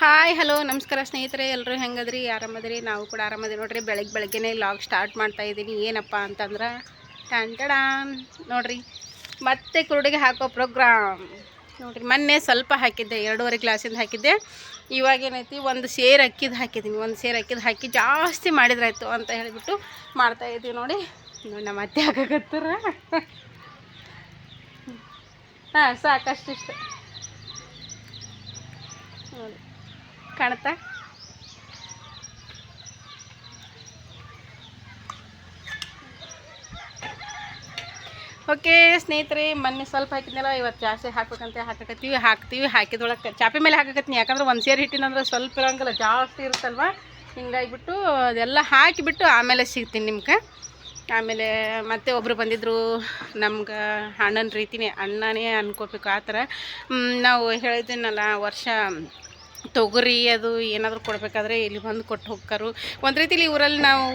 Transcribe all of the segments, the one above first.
Hi, hello, ನಮಸ್ಕಾರ ಸ್ನೇಹಿತರೆ ಎಲ್ಲರೂ ಹೆಂಗದ್ರಿ? ಆರಾಮದ್ರಿ? ನಾವು ಕೂಡ ಆರಾಮದ್ರಿ ನೋಡ್ರಿ ಬೆಳಗ್ಗೆ ಬೆಳಗ್ಗೆನೇ ಲಾಗ್ ಸ್ಟಾರ್ಟ್ ಮಾಡ್ತಾ ಇದ್ದೀನಿ. ಏನಪ್ಪ ಅಂತಂದ್ರೆ ಟ್ಯಾಂಟಡ ನೋಡ್ರಿ, ಮತ್ತೆ ಕುರುಡಿಗೆ ಹಾಕೋ ಪ್ರೋಗ್ರಾಮ್ ನೋಡ್ರಿ, ಮೊನ್ನೆ ಸ್ವಲ್ಪ ಹಾಕಿದ್ದೆ, ಎರಡೂವರೆ ಗ್ಲಾಸಿಂದ ಹಾಕಿದ್ದೆ. ಇವಾಗ ಏನೈತಿ, ಒಂದು ಸೇರು ಅಕ್ಕಿದು ಹಾಕಿದ್ದೀನಿ. ಒಂದು ಸೇರು ಅಕ್ಕಿದು ಹಾಕಿ ಜಾಸ್ತಿ ಮಾಡಿದ್ರಾಯ್ತು ಅಂತ ಹೇಳಿಬಿಟ್ಟು ಮಾಡ್ತಾ ಇದ್ದೀವಿ ನೋಡಿ. ನೋಡಿ ನಮ್ಮ ಅತ್ತೆ ಹಾಕಕತ್ತಾರ ಹಾಂ, ಸಾಕಷ್ಟಿಷ್ಟು. ನೋಡಿ ಕಾಣುತ್ತಾ? ಓಕೆ ಸ್ನೇಹಿತರೆ, ಮೊನ್ನೆ ಸ್ವಲ್ಪ ಹಾಕಿದ್ನಲ್ಲ, ಇವತ್ತು ಜಾಸ್ತಿ ಹಾಕ್ಬೇಕಂತ ಹಾಕಕತ್ತೀವಿ, ಹಾಕ್ತೀವಿ ಹಾಕಿದೊಳಗೆ ಚಾಪೆ ಮೇಲೆ ಹಾಕಕತ್ತೀನಿ. ಯಾಕಂದ್ರೆ ಒಂದು ಸೇರಿ ಹಿಟ್ಟಿನಂದ್ರೆ ಸ್ವಲ್ಪ ಇರೋಂಗಿಲ್ಲ, ಜಾಸ್ತಿ ಇರುತ್ತಲ್ವ? ಹಿಂಗಾಗಿಬಿಟ್ಟು ಅದೆಲ್ಲ ಹಾಕಿಬಿಟ್ಟು ಆಮೇಲೆ ಸಿಗ್ತೀನಿ ನಿಮ್ಗೆ. ಆಮೇಲೆ ಮತ್ತೆ ಒಬ್ಬರು ಬಂದಿದ್ದರು ನಮ್ಗೆ ಅಣ್ಣನ ರೀತಿನೇ, ಅಣ್ಣನೇ ಅನ್ಕೋಬೇಕು ಆ ಥರ. ನಾವು ಹೇಳಿದ್ದೀನಲ್ಲ, ವರ್ಷ ತೊಗರಿ ಅದು ಏನಾದರೂ ಕೊಡಬೇಕಾದ್ರೆ ಇಲ್ಲಿ ಬಂದು ಕೊಟ್ಟು ಹೋಗ್ತಾರು ಒಂದು ರೀತಿಲಿ ಊರಲ್ಲಿ ನಾವು,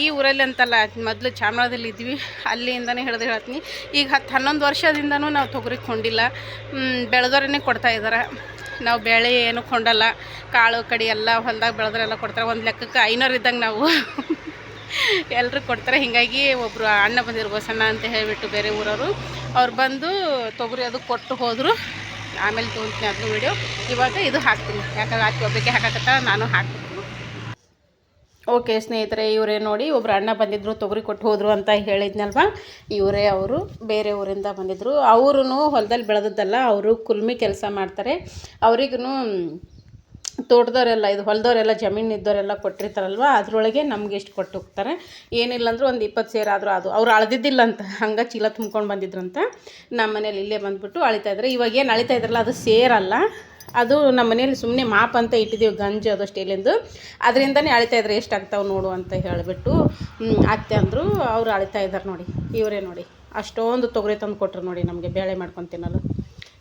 ಈ ಊರಲ್ಲಿ ಅಂತಲ್ಲ, ಮೊದಲು ಚಾಮರಾಜದಲ್ಲಿ ಇದ್ವಿ. ಅಲ್ಲಿಂದನೇ ಹಿಡಿದು ಹೇಳ್ತೀನಿ. ಈಗ ಹತ್ತು ಹನ್ನೊಂದು ವರ್ಷದಿಂದನೂ ನಾವು ತೊಗರಿ ಕೊಂಡಿಲ್ಲ. ಕೊಡ್ತಾ ಇದ್ದಾರೆ ನಾವು ಬೆಳೆ ಏನು ಕೊಂಡಲ್ಲ. ಕಾಳು, ಕಡಿ ಎಲ್ಲ ಹೊಲ್ದಾಗ ಬೆಳೆದ್ರೆಲ್ಲ ಕೊಡ್ತಾರೆ. ಒಂದು ಲೆಕ್ಕಕ್ಕೆ ಐನೂರು ಇದ್ದಂಗೆ ನಾವು ಎಲ್ಲರೂ ಕೊಡ್ತಾರೆ. ಹೀಗಾಗಿ ಒಬ್ಬರು ಅಣ್ಣ ಬಂದಿರು ಬಸಣ್ಣ ಅಂತ ಹೇಳಿಬಿಟ್ಟು ಬೇರೆ ಊರವರು. ಅವ್ರು ಬಂದು ತೊಗರಿ ಅದು ಕೊಟ್ಟು ಹೋದರು. ಆಮೇಲೆ ತೋರಿಸ್ತೀನಿ ಅದನ್ನು ವೀಡಿಯೋ ಇವಾಗ ಇದು ಹಾಕ್ತೀನಿ. ಯಾಕಂದ್ರೆ ಹಾಕಿ ಒಬ್ಬಕ್ಕೆ ಹಾಕಕತ್ತ ನಾನು ಹಾಕ್ತೀನಿ. ಓಕೆ ಸ್ನೇಹಿತರೆ, ಇವರೇ ನೋಡಿ ಒಬ್ರು ಅಣ್ಣ ಬಂದಿದ್ದರು ತೊಗರಿ ಕೊಟ್ಟು ಹೋದರು ಅಂತ ಹೇಳಿದ್ನಲ್ವ? ಇವರೇ ಅವರು ಬೇರೆ ಊರಿಂದ ಬಂದಿದ್ದರು ಅವರು ಹೊಲದಲ್ಲಿ ಬೆಳೆದದ್ದಲ್ಲ, ಅವರು ಕುಲ್ಮಿ ಕೆಲಸ ಮಾಡ್ತಾರೆ. ಅವ್ರಿಗೂ ತೋಟದವರೆಲ್ಲ ಇದು ಹೊಲದವರೆಲ್ಲ, ಜಮೀನು ಇದ್ದವರೆಲ್ಲ ಕೊಟ್ಟಿರ್ತಾರಲ್ವ? ಅದರೊಳಗೆ ನಮ್ಗೆ ಎಷ್ಟು ಕೊಟ್ಟು ಹೋಗ್ತಾರೆ? ಏನಿಲ್ಲ ಅಂದರೂ ಒಂದು ಇಪ್ಪತ್ತು ಸೇರು ಆದರೂ ಅದು. ಅವ್ರು ಅಳದಿದ್ದಿಲ್ಲ ಅಂತ, ಹಂಗೆ ಚೀಲ ತುಂಬ್ಕೊಂಡು ಬಂದಿದ್ರಂತ. ನಮ್ಮ ಮನೇಲಿ ಇಲ್ಲೇ ಬಂದುಬಿಟ್ಟು ಅಳಿತಾ ಇದ್ದಾರೆ ಇವಾಗ ಏನು ಅಳಿತಾ ಇದ್ರಲ್ಲ, ಅದು ಸೇರಲ್ಲ. ಅದು ನಮ್ಮ ಮನೇಲಿ ಸುಮ್ಮನೆ ಮಾಪ್ ಅಂತ ಇಟ್ಟಿದ್ದೀವಿ ಗಂಜು ಅದು ಸ್ಟೇಲಿಂದು ಅದರಿಂದನೇ ಅಳಿತಾ ಇದ್ರೆ ಎಷ್ಟಾಗ್ತಾವೆ ನೋಡು ಅಂತ ಹೇಳಿಬಿಟ್ಟು ಅತ್ತೆ ಅಂದರು, ಅವ್ರು ಅಳಿತಾ ಇದ್ದಾರೆ ನೋಡಿ, ಇವರೇ ನೋಡಿ. ಅಷ್ಟೊಂದು ತೊಗರಿ ತಂದು ಕೊಟ್ರು ನೋಡಿ ನಮಗೆ, ಬೇಳೆ ಮಾಡ್ಕೊಂಡು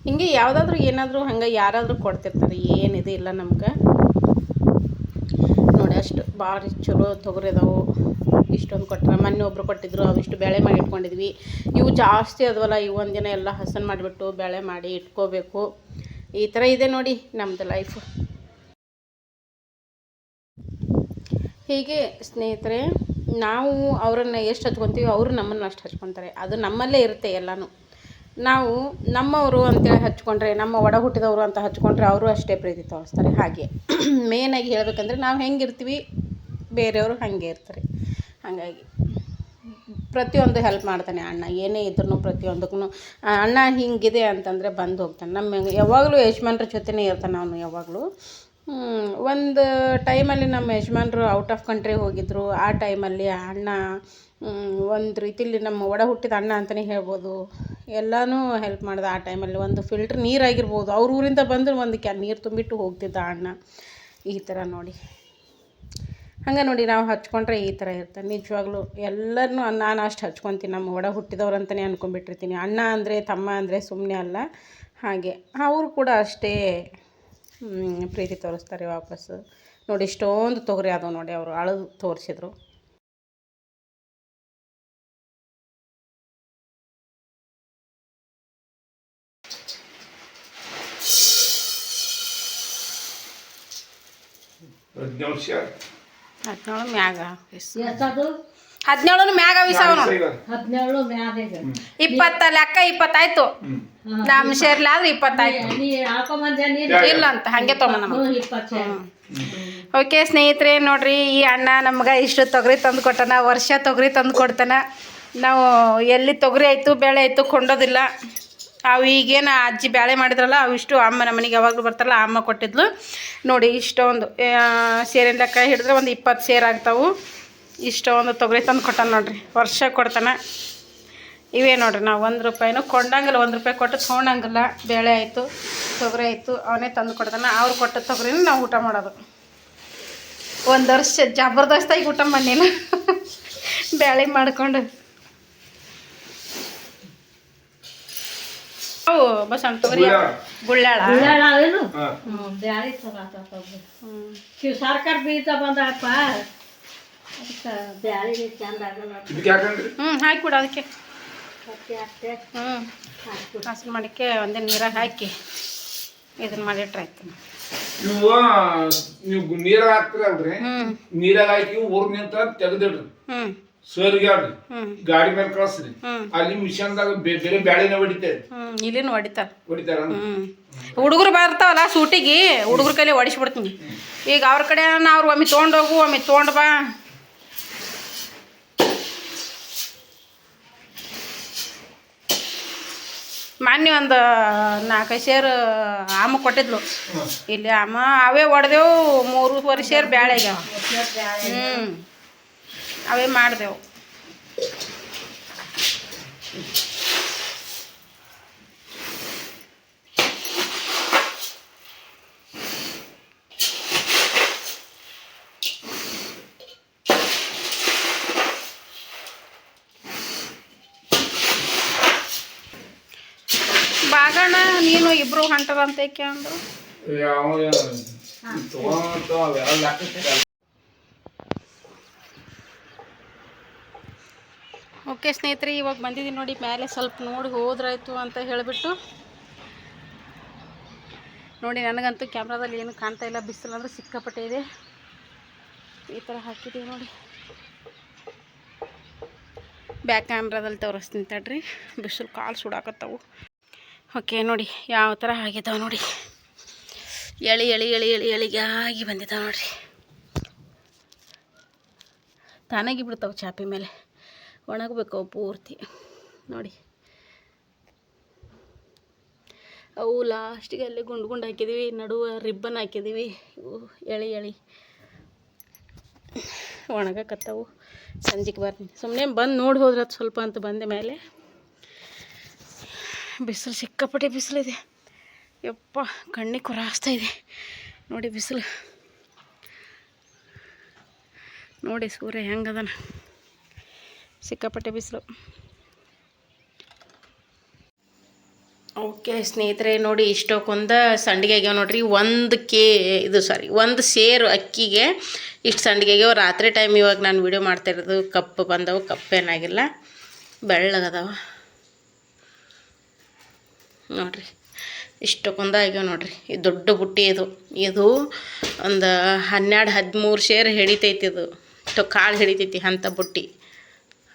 ಹಿಂಗೆ ಯಾವುದಾದ್ರೂ ಏನಾದರೂ ಹಂಗೆ ಯಾರಾದರೂ ಕೊಡ್ತಿರ್ತಾರೆ. ಏನಿದೆ ಇಲ್ಲ ನಮ್ಗೆ. ನೋಡಿ ಅಷ್ಟು ಭಾರಿ ಚಲೋ ತೊಗರಿ ಅದಾವು. ಇಷ್ಟೊಂದು ಕೊಟ್ಟರೆ ಮೊನ್ನೆ ಒಬ್ರು ಕೊಟ್ಟಿದ್ರು ಅವಿಷ್ಟು ಬೇಳೆ ಮಾಡಿ ಇಟ್ಕೊಂಡಿದ್ವಿ. ಇವು ಜಾಸ್ತಿ ಅದವಲ್ಲ, ಇವು ಒಂದಿನ ಎಲ್ಲ ಹಸನ್ ಮಾಡಿಬಿಟ್ಟು ಬೇಳೆ ಮಾಡಿ ಇಟ್ಕೋಬೇಕು. ಈ ಥರ ಇದೆ ನೋಡಿ ನಮ್ಮದು ಲೈಫು ಹೀಗೆ ಸ್ನೇಹಿತರೆ, ನಾವು ಅವರನ್ನು ಎಷ್ಟು ಹಚ್ಕೊತೀವಿ ಅವರು ನಮ್ಮನ್ನು ಅಷ್ಟು ಹಚ್ಕೊತಾರೆ. ಅದು ನಮ್ಮಲ್ಲೇ ಇರುತ್ತೆ ಎಲ್ಲನೂ. ನಾವು ನಮ್ಮವರು ಅಂತೇಳಿ ಹಚ್ಕೊಂಡ್ರೆ, ನಮ್ಮ ಒಡ ಹುಟ್ಟಿದವರು ಅಂತ ಹಚ್ಕೊಂಡ್ರೆ ಅವರು ಅಷ್ಟೇ ಪ್ರೀತಿ ತೋರಿಸ್ತಾರೆ, ಹಾಗೆ. ಮೇನಾಗಿ ಹೇಳಬೇಕಂದ್ರೆ ನಾವು ಹೆಂಗೆ ಇರ್ತೀವಿ ಬೇರೆಯವರು ಹಾಗೆ ಇರ್ತಾರೆ. ಹಾಗಾಗಿ ಪ್ರತಿಯೊಂದು ಹೆಲ್ಪ್ ಮಾಡ್ತಾನೆ ಅಣ್ಣ. ಏನೇ ಇದ್ರೂ ಪ್ರತಿಯೊಂದಕ್ಕೂ ಅಣ್ಣ ಹಿಂಗಿದೆ ಅಂತಂದರೆ ಬಂದು ಹೋಗ್ತಾನೆ. ನಮ್ಮ ಯಾವಾಗಲೂ ಯಜಮಾನ್ರ ಜೊತೆನೇ ಇರ್ತಾನೆ ಅವನು ಯಾವಾಗಲೂ. ಒಂದು ಟೈಮಲ್ಲಿ ನಮ್ಮ ಯಜಮಾನ್ರು ಔಟ್ ಆಫ್ ಕಂಟ್ರಿ ಹೋಗಿದ್ದರು ಆ ಟೈಮಲ್ಲಿ ಅಣ್ಣ ಒಂದು ರೀತಿಲಿ ನಮ್ಮ ಒಡ ಹುಟ್ಟಿದ ಅಣ್ಣ ಅಂತಲೇ ಹೇಳ್ಬೋದು. ಎಲ್ಲನೂ ಹೆಲ್ಪ್ ಮಾಡ್ದೆ ಆ ಟೈಮಲ್ಲಿ ಒಂದು ಫಿಲ್ಟ್ರ್ ನೀರಾಗಿರ್ಬೋದು. ಅವ್ರ ಊರಿಂದ ಬಂದು ಒಂದು ಕ್ಯಾ ನೀರು ತುಂಬಿಟ್ಟು ಹೋಗ್ತಿದ್ದ ಅಣ್ಣ. ಈ ಥರ ನೋಡಿ. ಹಂಗೆ ನೋಡಿ ನಾವು ಹಚ್ಕೊಂಡ್ರೆ ಈ ಥರ ಇರ್ತದೆ ನಿಜವಾಗ್ಲೂ ಎಲ್ಲರನ್ನೂ ನಾನು ಅಷ್ಟು ಹಚ್ಕೊತೀನಿ. ನಮ್ಮ ಒಡ ಹುಟ್ಟಿದವ್ರು ಅಂತಲೇ ಅಂದ್ಕೊಂಡ್ಬಿಟ್ಟಿರ್ತೀನಿ ಅಣ್ಣ ಅಂದರೆ ತಮ್ಮ ಅಂದರೆ ಸುಮ್ಮನೆ ಅಲ್ಲ. ಹಾಗೆ. ಅವರು ಕೂಡ ಅಷ್ಟೇ ಪ್ರೀತಿ ತೋರಿಸ್ತಾರೆ ವಾಪಸ್ಸು. ನೋಡಿ ಇಷ್ಟೊಂದು ತೊಗರಿ ಅದಾವೆ ನೋಡಿ ಅವರು ಅಳದು ತೋರಿಸಿದ್ರು. ಹದಿನೇಳು ಹದಿನೇಳು ಮ್ಯಾಗ. ಹದಿನೇಳು ಮ್ಯಾಗ ವಿಸವನು ಹದಿನೇಳು ಮ್ಯಾದೇಗ ಇಪ್ಪತ್ತ ಲೆಕ್ಕ ಇಪ್ಪತ್ತಾಯ್ತು. ನಮ್ಮ ಶೇರ್ಲ ಆದ್ರೆ ಇಪ್ಪತ್ತಾಯ್ತು. ಇಲ್ಲ ಅಂತ ಹಂಗೆ ಇಪ್ಪತ್ತು ಓಕೆ ಸ್ನೇಹಿತರೆ ನೋಡ್ರಿ ಈ ಅಣ್ಣ ನಮ್ಗೆ ಇಷ್ಟು ತೊಗರಿ ತಂದು ಕೊಟ್ಟನ ವರ್ಷ ತೊಗರಿ ತಂದು ಕೊಡ್ತಾನ. ನಾವು ಎಲ್ಲಿ ತೊಗರಿ ಆಯಿತು ಬೇಳೆ ಆಯಿತು ಕೊಂಡೋದಿಲ್ಲ. ಅವು ಈಗೇನು ಅಜ್ಜಿ ಬೇಳೆ ಮಾಡಿದ್ರಲ್ಲ ಅವು ಇಷ್ಟು ಅಮ್ಮ ನಮ್ಮ ಮನೆಗೆ ಯಾವಾಗಲೂ ಬರ್ತಾರಲ್ಲ ಅಮ್ಮ ಕೊಟ್ಟಿದ್ಲು. ನೋಡಿ ಇಷ್ಟೊಂದು ಸೇರಿನ ಲೆಕ್ಕ ಹಿಡಿದ್ರೆ ಒಂದು ಇಪ್ಪತ್ತು ಸೇರ್ ಆಗ್ತಾವು. ಇಷ್ಟೊಂದು ತೊಗರಿ ತಂದು ಕೊಟ್ಟಾನ ನೋಡ್ರಿ ವರ್ಷ ಕೊಡ್ತಾನ. ಇವೇ ನೋಡ್ರಿ ನಾವು ಒಂದು ರೂಪಾಯಿನೂ ಕೊಂಡಂಗಿಲ್ಲ ಒಂದು ರೂಪಾಯಿ ಕೊಟ್ಟು ತೊಗೊಂಡಂಗಿಲ್ಲ. ಬೇಳೆ ಆಯಿತು ತೊಗರಿ ಆಯಿತು ಅವನೇ ತಂದು ಕೊಡ್ತಾನೆ. ಅವ್ರು ಕೊಟ್ಟ ತೊಗರಿನ ನಾವು ಊಟ ಮಾಡೋದು. ಒಂದು ವರ್ಷ ಜಬರ್ದಸ್ತಾಗಿ ಊಟ ಮಾಡಿನ ಬೇಳೆ ಮಾಡ್ಕೊಂಡು. ಅವು ಬಸಣ್ಣ ತೊಗರಿ ಗುಳ್ಳಾಳ. ಸರ್ಕಾರ ಬೀಜ ಬಂದಪ್ಪ ಅದಕ್ಕೆ ಚಂದ ಆಗಲ್ಲ. ಇದಕ್ಕೆ ಯಾಕಂದ್ರಿ? ಹ್ಞೂ ಹಾಕಿ ಕೊಡು ಅದಕ್ಕೆ. ಹ್ಞೂ. ಹಸಿ ಮಡಿಕೆ ಒಂದೇ ನೀರಾಗ ಹಾಕಿ ಇದನ್ನ ಮಾಡಿಟ್ರೆ ಆಯ್ತು. ಇವು ನೀವು ನೀರ ಹಾಕ್ತಿರಲ್ರಿ? ನೀರಾಗ ಹಾಕಿ ಊರ್ ನಿಂತ ತೆಗ್ದಿಡ್ರಿ. ಹ್ಮ್ ಸರ್ಗೆ ಹೇಳ್ರಿ ಗಾಡಿ ಮೇಲೆ ಕಳ್ಸ್ರಿ. ಅಲ್ಲಿ ಮಿಷನ್ದಾಗ ಬೇರೆ ಬ್ಯಾಳಿನ ಹೊಡಿತಾರೆ ಇಲ್ಲಿನ ಹೊಡಿತಾರ. ಹೊಡಿತಾರ ಹುಡುಗರು ಬರ್ತಾವಲ್ಲ ಸೂಟಿಗೆ ಹುಡುಗರ ಕೈಲಿ ಹೊಡಿಸ್ಬಿಡ್ತೀನಿ. ಈಗ ಅವ್ರ ಕಡೆ ನಾವು ಅವ್ರು ಒಮ್ಮೆ ತೊಗೊಂಡೋಗು ಒಮ್ಮೆ ತೊಗೊಂಡು ಬಾ. ಮೊನ್ನೆ ಒಂದು ನಾಲ್ಕೈದು ಸೇರು ಆಮ ಕೊಟ್ಟಿದ್ಲು. ಇಲ್ಲಿ ಆಮ ಅವೇ ಒಡೆದೆವು ಮೂರುವರೆ ಸೇರು ಬ್ಯಾಳೆ ಆಗ್ಯಾವ. ಹ್ಞೂ ಅವೇ ಮಾಡಿದೆವು. ಬಾಗಣ್ಣ ನೀನು ಇಬ್ರು ಹೊಂಟದಂತ ಅಂದರು? ಓಕೆ ಸ್ನೇಹಿತರೆ ಇವಾಗ ಬಂದಿದ್ದೀನಿ ನೋಡಿ ಮೇಲೆ ಸ್ವಲ್ಪ ನೋಡಿ ಹೋದ್ರಾಯ್ತು ಅಂತ ಹೇಳಿಬಿಟ್ಟು. ನೋಡಿ ನನಗಂತೂ ಕ್ಯಾಮ್ರಾದಲ್ಲಿ ಏನು ಕಾಣ್ತಾ ಇಲ್ಲ ಬಿಸಿಲು ಅಂದ್ರೆ ಸಿಕ್ಕಾಪಟ್ಟೆ ಇದೆ. ಈ ಥರ ಹಾಕಿದ್ದೀವಿ ನೋಡಿ. ಬ್ಯಾಕ್ ಕ್ಯಾಮ್ರಾದಲ್ಲಿ ತೋರಿಸ್ತೀನಿ ತಡ್ರಿ ಬಿಸಿಲು ಕಾಲು ಸುಡಾಕತ್ತವು. ಓಕೆ, ನೋಡಿ, ಯಾವ ಥರ ಆಗಿದ್ದಾವೆ ನೋಡಿ. ಎಳಿ ಎಳಿ ಎಳಿ ಎಳಿ ಎಳಿಗಾಗಿ ಬಂದಿದ್ದಾವೆ ನೋಡಿರಿ. ತಾನಾಗಿ ಬಿಡ್ತಾವೆ ಚಾಪೆ ಮೇಲೆ. ಒಣಗಬೇಕು ಪೂರ್ತಿ. ನೋಡಿ. ಅವು ಲಾಸ್ಟಿಗೆ ಅಲ್ಲಿ ಗುಂಡು ಗುಂಡು ಹಾಕಿದ್ದೀವಿ ನಡುವೆ ರಿಬ್ಬನ್ ಹಾಕಿದ್ದೀವಿ ಇವು ಎಳಿ ಎಳಿ. ಒಣಗಕತ್ತವು. ಸಂಜೆಗೆ ಬರ್ತೀನಿ. ಸುಮ್ಮನೆ ಬಂದು ನೋಡಿ ಹೋದ್ರೆ ಸ್ವಲ್ಪ ಅಂತ ಬಂದ ಮೇಲೆ ಬಿಸಿಲು ಸಿಕ್ಕಾಪಟ್ಟೆ ಬಿಸಿಲಿದೆ ಯಪ್ಪ ಕಣ್ಣಿಗೆ ಕುರಾಸ್ತಾ ಇದೆ. ನೋಡಿ ಬಿಸಿಲು. ನೋಡಿ ಸೂರ್ಯ ಹೆಂಗದನ. ಸಿಕ್ಕಾಪಟ್ಟೆ ಬಿಸಿಲು. ಓಕೆ, ಸ್ನೇಹಿತರೆ, ನೋಡಿ ಇಷ್ಟಕ್ಕೊಂದ ಸಂಡಿಗೆ ಆಗ್ಯಾವ ನೋಡ್ರಿ. ಒಂದು ಕೆ, ಇದು ಸಾರಿ ಒಂದು ಸೇರು ಅಕ್ಕಿಗೆ ಇಷ್ಟು ಸಂಡಿಗೆ ಆಗ್ಯಾವ. ರಾತ್ರಿ ಟೈಮ್ ಇವಾಗ ನಾನು ವಿಡಿಯೋ ಮಾಡ್ತಾ ಇರೋದು, ಕಪ್ಪು ಬಂದವು ಕಪ್ಪೇನಾಗಿಲ್ಲ ಬೆಳ್ಳಗದಾವ ನೋಡ್ರಿ. ಇಷ್ಟಕ್ಕೊಂದು ಆಗ್ಯಾವ ನೋಡ್ರಿ. ಇದು ದೊಡ್ಡ ಬುಟ್ಟಿ ಇದು. ಇದು ಒಂದು ಹನ್ನೆರಡು ಹದಿಮೂರು ಸೇರು ಹಿಡಿತೈತಿ ಇದು. ಇಷ್ಟು ಕಾಳು ಹಿಡಿತೈತಿ ಅಂಥ ಬುಟ್ಟಿ.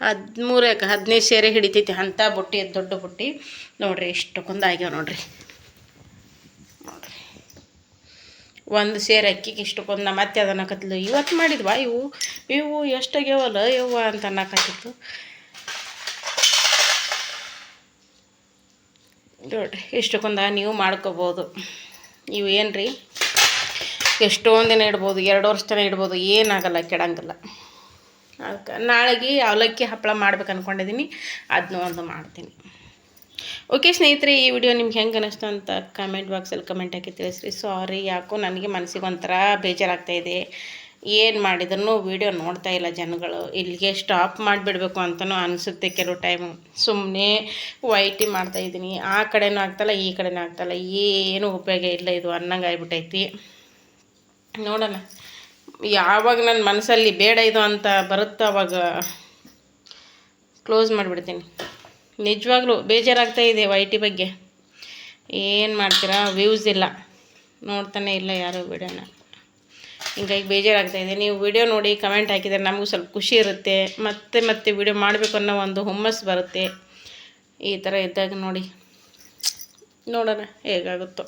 ಹದಿಮೂರು ಯಾಕೆ ಹದಿನೈದು ಸೇರೆ ಹಿಡಿತೈತಿ ಅಂಥ ಬುಟ್ಟಿ ಇದು ದೊಡ್ಡ ಬುಟ್ಟಿ. ನೋಡ್ರಿ ಇಷ್ಟಕ್ಕೊಂದು ಆಗ್ಯಾವ ನೋಡ್ರಿ. ನೋಡ್ರಿ. ಒಂದು ಸೇರು ಅಕ್ಕಿಗೆ ಇಷ್ಟಕ್ಕೊಂದು ನಾ ಮತ್ತೆ ಅದನ್ನ ಕತ್ಲು. ಇವತ್ತು ಮಾಡಿದ್ವಾ ಇವು? ಇವು ಎಷ್ಟು ಎಷ್ಟಾಗ್ಯಾವಲ್ಲ ಇವು ಅಂತ ಅನ್ನಕತ್ತಿತ್ತು. ನೋಡ್ರಿ, ಇಷ್ಟಕ್ಕೊಂದ ನೀವು ಮಾಡ್ಕೋಬೋದು. ನೀವು ಏನು ರೀ ಎಷ್ಟೊಂದು ದಿನ ಇಡ್ಬೋದು, ಎರಡು ವರ್ಷ ತನಕ ಇಡ್ಬೋದು, ಏನಾಗಲ್ಲ, ಕೆಡಂಗಿಲ್ಲ. ಅದಕ್ಕೆ ನಾಳೆಗೆ ಅವಲಕ್ಕಿ ಹಪ್ಪಳ ಮಾಡ್ಬೇಕು ಅಂದ್ಕೊಂಡಿದ್ದೀನಿ ಅದನ್ನೂ ಒಂದು ಮಾಡ್ತೀನಿ. ಓಕೆ ಸ್ನೇಹಿತರೆ, ಈ ವಿಡಿಯೋ ನಿಮ್ಗೆ ಹೆಂಗೆ ಅನ್ನಿಸ್ತು ಅಂತ ಕಮೆಂಟ್ ಬಾಕ್ಸಲ್ಲಿ ಕಮೆಂಟ್ ಹಾಕಿ ತಿಳಿಸ್ರಿ. ಸಾರಿ ಯಾಕೋ ನನಗೆ ಮನಸ್ಸಿಗೆ ಒಂಥರ ಬೇಜಾರಾಗ್ತಾ ಇದೆ. ಏನು ಮಾಡಿದ್ರು ವೀಡಿಯೋ ನೋಡ್ತಾ ಇಲ್ಲ ಜನಗಳು. ಇಲ್ಲಿಗೆ ಸ್ಟಾಪ್ ಮಾಡಿಬಿಡ್ಬೇಕು ಅಂತಲೂ ಅನಿಸುತ್ತೆ ಕೆಲವು ಟೈಮು ಸುಮ್ಮನೆ ವೈಟಿ ಮಾಡ್ತಾ ಇದ್ದೀನಿ. ಆ ಕಡೆನೂ ಆಗ್ತಾಯಿಲ್ಲ ಈ ಕಡೆನೂ ಆಗ್ತಾಯಿಲ್ಲ ಏನು ಉಪಯೋಗ ಇಲ್ಲ ಇದು ಅನ್ನಂಗೆ ಆಗ್ಬಿಟ್ಟೈತಿ ನೋಡೋಣ. ಯಾವಾಗ ನನ್ನ ಮನಸ್ಸಲ್ಲಿ ಬೇಡ ಇದು ಅಂತ ಬರುತ್ತೋ ಅವಾಗ ಕ್ಲೋಸ್ ಮಾಡಿಬಿಡ್ತೀನಿ. ನಿಜವಾಗ್ಲೂ ಬೇಜಾರಾಗ್ತಾ ಇದೆ ವೈಟಿ ಬಗ್ಗೆ. ಏನು ಮಾಡ್ತೀರಾ? ವ್ಯೂಸ್ ಇಲ್ಲ. ನೋಡ್ತಾನೆ ಇಲ್ಲ ಯಾರು ವಿಡಿಯೋನ ಹಿಂಗಾಗಿ ಬೇಜಾರಾಗ್ತಾ ಇದೆ. ನೀವು ವಿಡಿಯೋ ನೋಡಿ ಕಮೆಂಟ್ ಹಾಕಿದರೆ ನಮಗೂ ಸ್ವಲ್ಪ ಖುಷಿ ಇರುತ್ತೆ. ಮತ್ತೆ ಮತ್ತೆ ವಿಡಿಯೋ ಮಾಡಬೇಕು ಅನ್ನೋ ಒಂದು ಹುಮ್ಮಸ್ಸು ಬರುತ್ತೆ. ಈ ಥರ ಇದ್ದಾಗ ನೋಡಿ. ನೋಡೋಣ ಹೇಗಾಗುತ್ತೋ.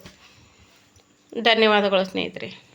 ಧನ್ಯವಾದಗಳು ಸ್ನೇಹಿತರೆ.